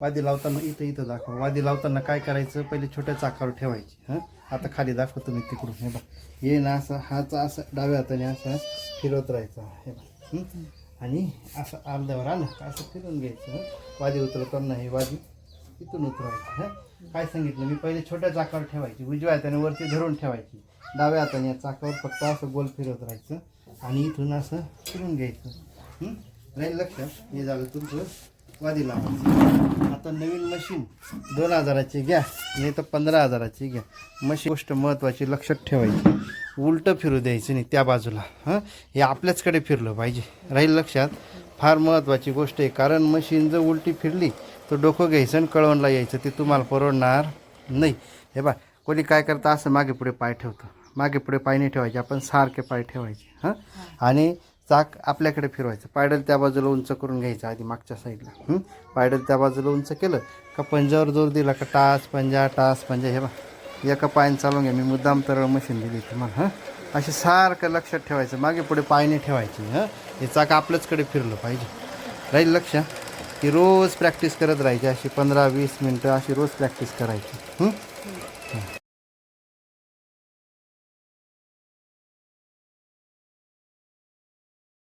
वादी लावताना इथं इथं दाखव. वादी लावताना काय करायचं? पहिले छोट्या चाकावर ठेवायची हां? आता खाली दाखवतो मी तिकडून. हे बघ. ये ना असं हाचा असं डाव्या हाताने असं फिरवत राहायचं. हे बघ आणि असं अर्ध्यावर आलं असं फिरून घ्यायचं वादी उतरवताना हे वादी इथून उतरवायचं हां? काय सांगितलं? मी पहिले छोट्या चाकावर ठेवायची. उजव्या हाताने वरती धरून ठेवायची. डाव्या हाताने या चाकावर फक्त असं गोल फिरवत राहायचं आणि इथून असं फिरून घ्यायचं राहील लक्षात? हे झालं तुमचं वादी लावा आता नवीन मशीन दोन हजाराची घ्या नाही तर पंधरा हजाराची घ्या. मशीन गोष्ट महत्त्वाची लक्षात ठेवायची. उलटं फिरू द्यायचं नाही त्या बाजूला हां? हे आपल्याचकडे फिरलं पाहिजे. राहील लक्षात? फार महत्त्वाची गोष्ट आहे कारण मशीन जर उलटी फिरली तर डोकं घ्यायचं आणि कळवणला यायचं ते तुम्हाला परवडणार नाही. हे बा कोणी काय करतं असं मागे पुढे पाय ठेवतं. मागे पुढे पाय नाही ठेवायचे आपण सारखे पाय ठेवायचे हां? आणि चाक आपल्याकडे फिरवायचं. पायडल त्या बाजूला उंच करून घ्यायचं आधी मागच्या साईडला. पायडल त्या बाजूला उंच केलं का पंजावर जोर दिला का टास पंजा टास पंजा हे बा एका पायाने चालवून घ्या. मी मुद्दाम तरळ मशीन दिली तुम्हाला हां? असे सारखं लक्षात ठेवायचं. मागे पुढे पायाने ठेवायची हां? हे चाक आपल्याचकडे फिरलं पाहिजे. राहील लक्ष? की रोज प्रॅक्टिस करत राहायची अशी पंधरा वीस मिनटं अशी रोज प्रॅक्टिस करायची. हं?